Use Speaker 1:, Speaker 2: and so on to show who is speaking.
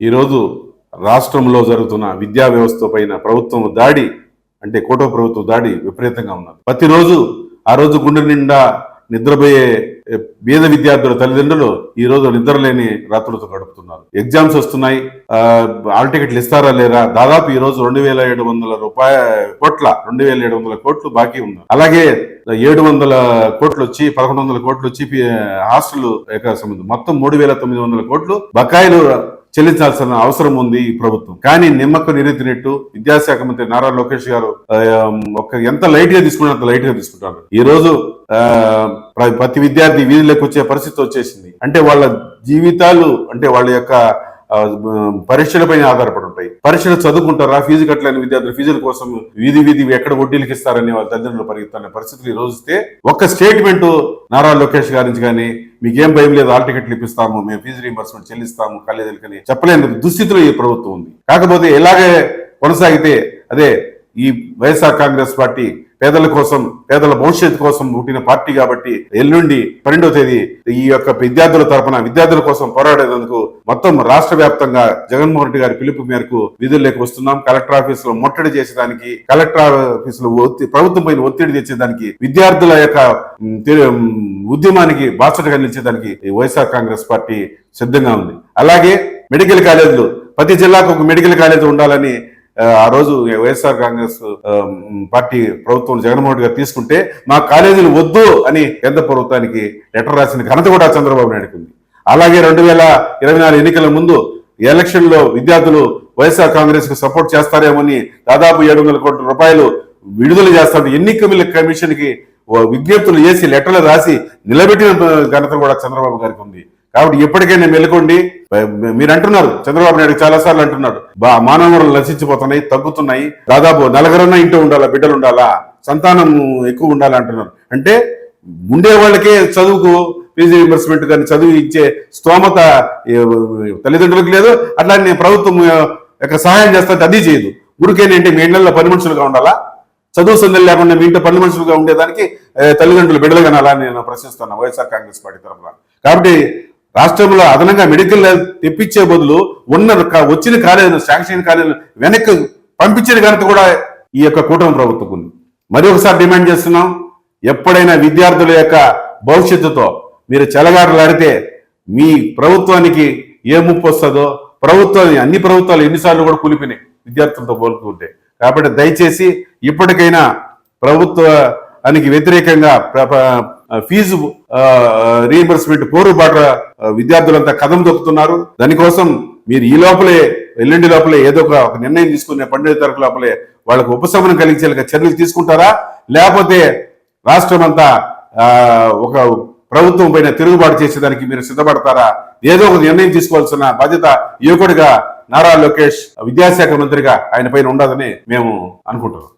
Speaker 1: ఈరోజు రాష్ట్రంలో జరుగుతున్న విద్యా వ్యవస్థ పైన ప్రభుత్వం దాడి అంటే కోటో ప్రభుత్వం దాడి విపరీతంగా ఉన్నది. ప్రతిరోజు ఆ రోజు గుండె నిండా నిద్రపోయే ఏ, పేద విద్యార్థుల తల్లిదండ్రులు ఈ రోజు నిద్రలేని రాత్రులతో గడుపుతున్నారు. ఎగ్జామ్స్ వస్తున్నాయి ఆల్ టికెట్లు ఇస్తారా లేరా? దాదాపు ఈ రోజు రెండు వేల ఏడు వందల రూపాయ కోట్ల రెండు వేల ఏడు వందల కోట్లు బాకీ ఉంది. అలాగే ఏడు వందల కోట్లు వచ్చి పదకొండు వందల కోట్లు వచ్చి హాస్టల్ సంబంధం. మొత్తం మూడు వేల తొమ్మిది వందల కోట్లు బకాయిలు చెల్లించాల్సిన అవసరం ఉంది ఈ ప్రభుత్వం. కానీ నిమ్మకు నిరెత్తినట్టు విద్యాశాఖ మంత్రి నారా లోకేష్ గారు ఒక ఎంత లైట్గా తీసుకున్నంత లైట్గా తీసుకుంటారు. ఈ రోజు ఆ, ప్రతి విద్యార్థి వీధిలోకి వచ్చే పరిస్థితి వచ్చేసింది. అంటే వాళ్ళ జీవితాలు అంటే వాళ్ళ యొక్క పరీక్షలపైన ఆధారపడి ఉంటాయి. పరీక్షలు చదువుకుంటారా? ఫీజు కట్టలేని విద్యార్థులు ఫీజుల కోసం వీధి వీధి ఎక్కడ వడ్డీలకు ఇస్తారని వాళ్ళ తల్లిదండ్రులు పరిగెత్తున్న పరిస్థితులు ఈ రోజు ఒక్క స్టేట్మెంట్ నారా లోకేష్ గారి నుంచి కానీ మీకేం భయం లేదు ఆల్ టికెట్లు ఇప్పిస్తాము మేము ఫీజు రీంబర్స్మెంట్ చెల్లిస్తాము కాలేజీలకని చెప్పలేని దుస్థితిలో ఈ ప్రభుత్వం ఉంది. కాకపోతే ఇలాగే కొనసాగితే అదే ఈ వైఎస్ఆర్ కాంగ్రెస్ పార్టీ పేదల కోసం పేదల భవిష్యత్తు కోసం పుట్టిన పార్టీ కాబట్టి ఎల్లుండి పన్నెండవ తేదీ ఈ యొక్క విద్యార్థుల తరఫున విద్యార్థుల కోసం పోరాడేందుకు మొత్తం రాష్ట్ర వ్యాప్తంగా జగన్మోహన్ రెడ్డి గారి పిలుపు మేరకు విధుల్లోకి వస్తున్నాం. కలెక్టర్ ఆఫీస్లో ముట్టడి చేసేదానికి కలెక్టర్ ఆఫీస్లో ప్రభుత్వం పైన ఒత్తిడి తెచ్చేదానికి విద్యార్థుల యొక్క ఉద్యమానికి బాసటగా నిలిచేదానికి ఈ వైఎస్ఆర్ కాంగ్రెస్ పార్టీ సిద్ధంగా ఉంది. అలాగే మెడికల్ కాలేజీలు ప్రతి జిల్లాకు ఒక మెడికల్ కాలేజ్ ఉండాలని ఆ, రోజు వైఎస్ఆర్ కాంగ్రెస్ పార్టీ ప్రభుత్వం జగన్మోహన్ గారు తీసుకుంటే మా కాలేజీలు వద్దు అని కేంద్ర ప్రభుత్వానికి లెటర్ రాసిన ఘనత కూడా చంద్రబాబు నాయుడుకి ఉంది. అలాగే రెండు వేల ఇరవై నాలుగు ఎన్నికల ముందు ఎలక్షన్లో విద్యార్థులు వైఎస్ఆర్ కాంగ్రెస్కు సపోర్ట్ చేస్తారేమని దాదాపు ఏడు వందల కోట్ల రూపాయలు విడుదల చేస్తారు ఎన్నికల కమిషన్కి విజ్ఞప్తులు చేసి లెటర్లు రాసి నిలబెట్టిన ఘనత కూడా చంద్రబాబు గారికి ఉంది. కాబట్టి ఇప్పటికైనా మెలుకోండి. మీరు అంటున్నారు చంద్రబాబు నాయుడు చాలా సార్లు అంటున్నాడు. బా మానవ వనరులు నశించిపోతున్నాయి తగ్గుతున్నాయి. దాదాపు నలుగురన్నా ఇంట్లో ఉండాలా బిడ్డలు ఉండాలా సంతానం ఎక్కువ ఉండాలా అంటున్నారు. అంటే ఉండే వాళ్ళకే చదువుకు ఫీజు రీంబర్స్మెంట్ కానీ చదువు ఇచ్చే స్తోమత తల్లిదండ్రులకు లేదు. అట్లానే ప్రభుత్వం యొక్క సహాయం చేస్తే అది చేయదు. ఊరికేనంటే మీ ఇళ్ళలో పని మనుషులుగా ఉండాలా? చదువు సందలు లేకుండా మీ ఇంట్లో పని మనుషులుగా ఉండేదానికి తల్లిదండ్రులు బిడ్డలు కనాలా నేను ప్రశ్నిస్తున్నాను వైఎస్ఆర్ కాంగ్రెస్ పార్టీ తరఫున. కాబట్టి రాష్ట్రంలో అదనంగా మెడికల్ తెప్పించే బదులు ఉన్న వచ్చిన కాలేజీలు శాంక్షన్ కాలేజీలు వెనక్కి పంపించిన ఘనత కూడా ఈ యొక్క కూటమి ప్రభుత్వం ఉంది. మరి ఒకసారి డిమాండ్ చేస్తున్నాం ఎప్పుడైనా విద్యార్థుల యొక్క భవిష్యత్తుతో మీరు చెలగాటలాడితే మీ ప్రభుత్వానికి ఏ ముప్పు వస్తుందో ప్రభుత్వాన్ని అన్ని ప్రభుత్వాలు ఎన్నిసార్లు కూడా కూలిపోయినాయి విద్యార్థులతో పోలుకుంటే కాబట్టి దయచేసి ఇప్పటికైనా ప్రభుత్వానికి వ్యతిరేకంగా ఫీజు రీఎంబర్స్మెంట్ పోరుబాట విద్యార్థులంతా కథం దొక్కుతున్నారు దానికోసం మీరు ఈ లోపలే ఎల్లుండి లోపలే ఏదో ఒక నిర్ణయం తీసుకునే పండుగ తరపు లోపలే వాళ్ళకు ఉపశమనం కలిగించేలాగా చర్యలు తీసుకుంటారా? లేకపోతే రాష్ట్రం అంతా ఆ, ఒక ప్రభుత్వం పైన తిరుగుబాటు చేసేదానికి మీరు సిద్ధపడతారా? ఏదో ఒక నిర్ణయం తీసుకోవాల్సిన బాధ్యత యువకుడిగా నారా లోకేష్ విద్యాశాఖ మంత్రిగా ఆయన పైన ఉండదని మేము అనుకుంటున్నాం.